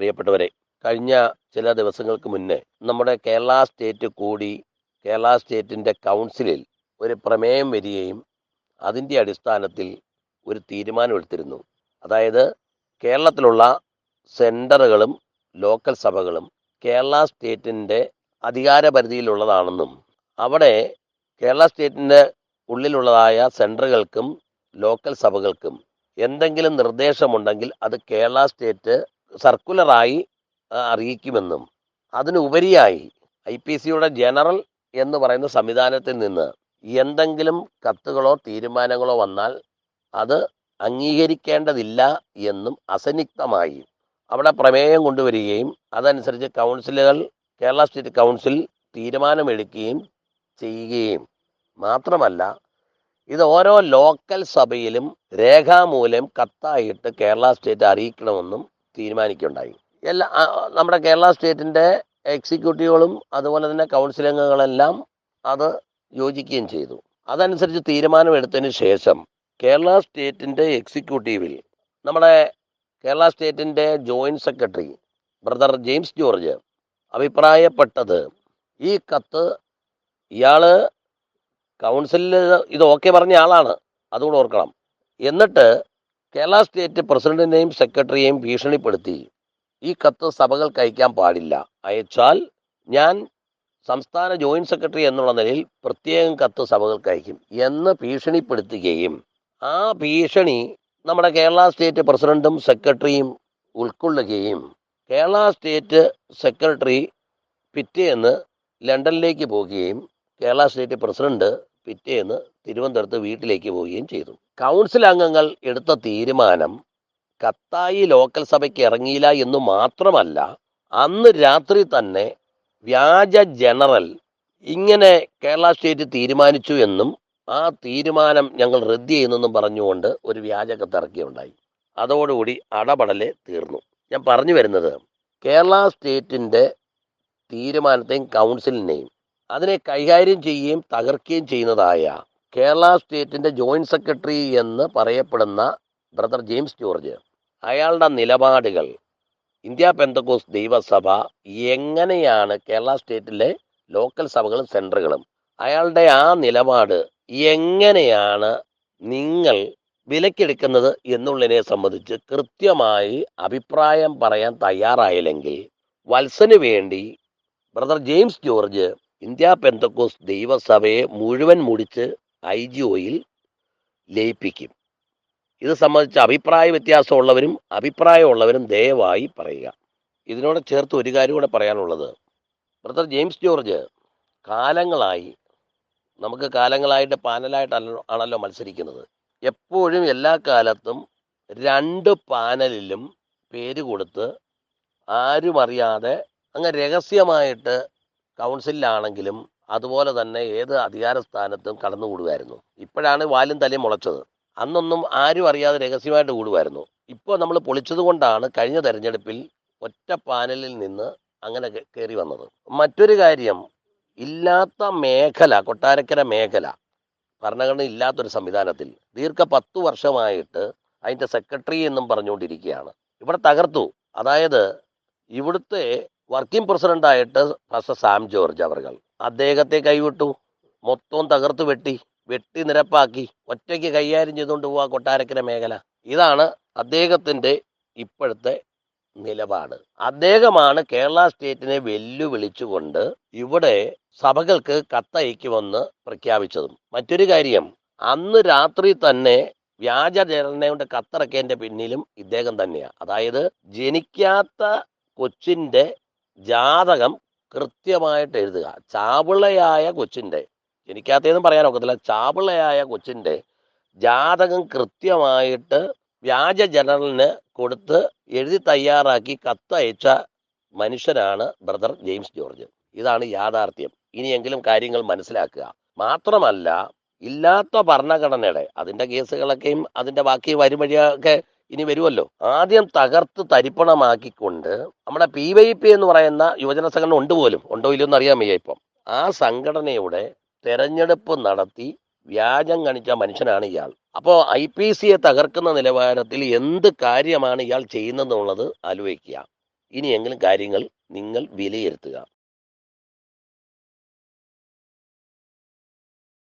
പ്രിയപ്പെട്ടവരെ കഴിഞ്ഞ ചില ദിവസങ്ങൾക്ക് മുന്നേ നമ്മുടെ കേരള സ്റ്റേറ്റ് കൂടി കേരള സ്റ്റേറ്റിന്റെ കൗൺസിലിൽ ഒരു പ്രമേയം വരികയും അതിന്റെ അടിസ്ഥാനത്തിൽ ഒരു തീരുമാനമെടുത്തിരുന്നു അതായത് കേരളത്തിലുള്ള സെന്ററുകളും ലോക്കൽ സഭകളും കേരള സ്റ്റേറ്റിന്റെ അധികാര പരിധിയിലുള്ളതാണെന്നും അവിടെ കേരള സ്റ്റേറ്റിന്റെ ഉള്ളിലുള്ളതായ സെന്ററുകൾക്കും ലോക്കൽ സഭകൾക്കും എന്തെങ്കിലും നിർദ്ദേശമുണ്ടെങ്കിൽ അത് കേരള സ്റ്റേറ്റ് സർക്കുലറായി അറിയിക്കുമെന്നും അതിനുപരിയായി ഐ പി സിയുടെ ജനറൽ എന്ന് പറയുന്ന സംവിധാനത്തിൽ നിന്ന് എന്തെങ്കിലും കത്തുകളോ തീരുമാനങ്ങളോ വന്നാൽ അത് അംഗീകരിക്കേണ്ടതില്ല എന്നും അസന്നിഗ്ധമായി അവിടെ പ്രമേയം കൊണ്ടുവരികയും അതനുസരിച്ച് കൗൺസിലുകൾ കേരള സ്റ്റേറ്റ് കൗൺസിൽ തീരുമാനമെടുക്കുകയും ചെയ്യുകയും. മാത്രമല്ല ഇത് ഓരോ ലോക്കൽ സഭയിലും രേഖാമൂലം കത്തായിട്ട് കേരള സ്റ്റേറ്റ് അറിയിക്കണമെന്നും തീരുമാനിക്കുകയുണ്ടായി. എല്ലാ നമ്മുടെ കേരള സ്റ്റേറ്റിന്റെ എക്സിക്യൂട്ടീവുകളും അതുപോലെ തന്നെ കൗൺസിൽ അംഗങ്ങളെല്ലാം അത് യോജിക്കുകയും ചെയ്തു. അതനുസരിച്ച് തീരുമാനമെടുത്തതിന് ശേഷം കേരള സ്റ്റേറ്റിന്റെ എക്സിക്യൂട്ടീവിൽ നമ്മുടെ കേരള സ്റ്റേറ്റിന്റെ joint secretary brother James George അഭിപ്രായപ്പെട്ടത് ഈ കത്ത് ഇയാൾ കൗൺസിലിൽ ഇത് ഓക്കെ പറഞ്ഞ ആളാണ്. അതുകൂടെ ഓർക്കണം. എന്നിട്ട് കേരള സ്റ്റേറ്റ് പ്രസിഡന്റിനെയും സെക്രട്ടറിയെയും ഭീഷണിപ്പെടുത്തി. ഈ കത്ത് സഭകൾക്ക് അയക്കാൻ പാടില്ല. അയച്ചാൽ ഞാൻ സംസ്ഥാന ജോയിന്റ് സെക്രട്ടറി എന്നുള്ള നിലയിൽ പ്രത്യേകം കത്ത് സഭകൾക്ക് അയക്കും എന്ന് ഭീഷണിപ്പെടുത്തുകയും ആ ഭീഷണി നമ്മുടെ കേരള സ്റ്റേറ്റ് പ്രസിഡന്റും സെക്രട്ടറിയും ഉൾക്കൊള്ളുകയും കേരള സ്റ്റേറ്റ് സെക്രട്ടറി പിറ്റേന്ന് ലണ്ടനിലേക്ക് പോവുകയും കേരള സ്റ്റേറ്റ് പ്രസിഡന്റ് പിറ്റേന്ന് തിരുവനന്തപുരത്ത് വീട്ടിലേക്ക് പോവുകയും ചെയ്തു. കൗൺസിൽ അംഗങ്ങൾ എടുത്ത തീരുമാനം കത്തായി ലോക്കൽ സഭയ്ക്ക് ഇറങ്ങിയില്ല എന്ന് മാത്രമല്ല അന്ന് രാത്രി തന്നെ വ്യാജ ജനറൽ ഇങ്ങനെ കേരള സ്റ്റേറ്റ് തീരുമാനിച്ചു എന്നും ആ തീരുമാനം ഞങ്ങൾ റദ്ദ് ചെയ്യുന്നെന്നും പറഞ്ഞുകൊണ്ട് ഒരു വ്യാജ കത്ത് ഇറക്കിയുണ്ടായി. അതോടുകൂടി അടപടലെ തീർന്നു. ഞാൻ പറഞ്ഞു വരുന്നത് കേരള സ്റ്റേറ്റിന്റെ തീരുമാനത്തെയും കൗൺസിലിനെയും അതിനെ കൈകാര്യം ചെയ്യുകയും തകർക്കുകയും ചെയ്യുന്നതായ കേരള സ്റ്റേറ്റിന്റെ ജോയിന്റ് സെക്രട്ടറി എന്ന് പറയപ്പെടുന്ന ബ്രദർ ജെയിംസ് ജോർജ് അയാളുടെ നിലപാടുകൾ ഇന്ത്യ പെന്തക്കോസ് ദൈവസഭ എങ്ങനെയാണ് കേരള സ്റ്റേറ്റിലെ ലോക്കൽ സഭകളും സെന്ററുകളും അയാളുടെ ആ നിലപാട് എങ്ങനെയാണ് നിങ്ങൾ വിലക്കെടുക്കുന്നത് എന്നുള്ളതിനെ സംബന്ധിച്ച് കൃത്യമായി അഭിപ്രായം പറയാൻ തയ്യാറായില്ലെങ്കിൽ വത്സന് വേണ്ടി brother James George India Pentecost ദൈവസഭയെ മുഴുവൻ മുടിച്ച് ഐ ജി ഒയിൽ ലയിപ്പിക്കും. ഇത് സംബന്ധിച്ച് അഭിപ്രായ വ്യത്യാസമുള്ളവരും അഭിപ്രായമുള്ളവരും ദയവായി പറയുക. ഇതിനോട് ചേർത്ത് ഒരു കാര്യം കൂടെ പറയാനുള്ളത്. ബ്രദർ ജെയിംസ് ജോർജ് കാലങ്ങളായി നമുക്ക് കാലങ്ങളായിട്ട് പാനലായിട്ട് ആണല്ലോ മത്സരിക്കുന്നത്. എപ്പോഴും എല്ലാ കാലത്തും രണ്ട് പാനലിലും പേര് കൊടുത്ത് ആരും അറിയാതെ അങ്ങ് രഹസ്യമായിട്ട് കൗൺസിലാണെങ്കിലും അതുപോലെ തന്നെ ഏത് അധികാര സ്ഥാനത്തും കടന്നുകൂടുമായിരുന്നു ഇപ്പോഴാണ് വാലും തലയും മുളച്ചത്. അന്നൊന്നും ആരും അറിയാതെ രഹസ്യമായിട്ട് കൂടുമായിരുന്നു. ഇപ്പോൾ നമ്മൾ പൊളിച്ചത് കൊണ്ടാണ് കഴിഞ്ഞ തെരഞ്ഞെടുപ്പിൽ ഒറ്റ പാനലിൽ നിന്ന് അങ്ങനെ കയറി വന്നത്. മറ്റൊരു കാര്യം ഇല്ലാത്ത മേഖല കൊട്ടാരക്കര മേഖല ഭരണഘടന ഇല്ലാത്തൊരു സംവിധാനത്തിൽ ദീർഘ പത്ത് വർഷമായിട്ട് അതിന്റെ സെക്രട്ടറി എന്നും പറഞ്ഞുകൊണ്ടിരിക്കുകയാണ്. ഇവിടെ തകർത്തു. അതായത് ഇവിടുത്തെ വർക്കിംഗ് പ്രസിഡന്റായിട്ട് പ്രസ സാം ജോർജ് അവർ അദ്ദേഹത്തെ കൈവിട്ടു. മൊത്തം തകർത്ത് വെട്ടി. വെട്ടി നിരപ്പാക്കി. ഒറ്റയ്ക്ക് കൈകാര്യം ചെയ്തുകൊണ്ട് പോവാ കൊട്ടാരക്കര മേഖല. ഇതാണ് അദ്ദേഹത്തിന്റെ ഇപ്പോഴത്തെ നിലപാട്. അദ്ദേഹമാണ് കേരള സ്റ്റേറ്റിനെ വെല്ലുവിളിച്ചുകൊണ്ട് ഇവിടെ സഭകൾക്ക് കത്തയക്കുമെന്ന് പ്രഖ്യാപിച്ചതും. മറ്റൊരു കാര്യം അന്ന് രാത്രി തന്നെ വ്യാജ ജനനയുടെ കത്തിറക്കേന്റെ പിന്നിലും ഇദ്ദേഹം തന്നെയാണ് അതായത് ജനിക്കാത്ത കൊച്ചിന്റെ ജാതകം കൃത്യമായിട്ട് എഴുതുക. ചാവിളയായ കൊച്ചിന്റെ എനിക്കകത്തേന്നും പറയാൻ ഒക്കത്തില്ല. ചാവിളയായ കൊച്ചിന്റെ ജാതകം കൃത്യമായിട്ട് വ്യാജ ജനറലിന് കൊടുത്ത് എഴുതി തയ്യാറാക്കി കത്തയച്ച മനുഷ്യനാണ് ബ്രദർ ജെയിംസ് ജോർജ്. ഇതാണ് യാഥാർത്ഥ്യം. ഇനിയെങ്കിലും കാര്യങ്ങൾ മനസ്സിലാക്കുക. മാത്രമല്ല ഇല്ലാത്ത ഭരണഘടനയുടെ അതിന്റെ കേസുകളൊക്കെയും അതിന്റെ ബാക്കി വരും വഴിയൊക്കെ ഇനി വരുമല്ലോ ആദ്യം തകർത്ത് തരിപ്പണമാക്കിക്കൊണ്ട് നമ്മുടെ പി വൈ പി എന്ന് പറയുന്ന യുവജന സംഘടന ഉണ്ട് പോലും. ഉണ്ടോ ഇല്ലയോ എന്ന് അറിയാൻ വയ്യ ഇപ്പം. ആ സംഘടനയുടെ തെരഞ്ഞെടുപ്പ് നടത്തി വ്യാജം കണിച്ച മനുഷ്യനാണ് ഇയാൾ. അപ്പോൾ ഐ പി സിയെ തകർക്കുന്ന നിലവാരത്തിൽ എന്ത് കാര്യമാണ് ഇയാൾ ചെയ്യുന്നതെന്നുള്ളത് ആലോചിക്കുക. ഇനിയെങ്കിലും കാര്യങ്ങൾ നിങ്ങൾ വിലയിരുത്തുക.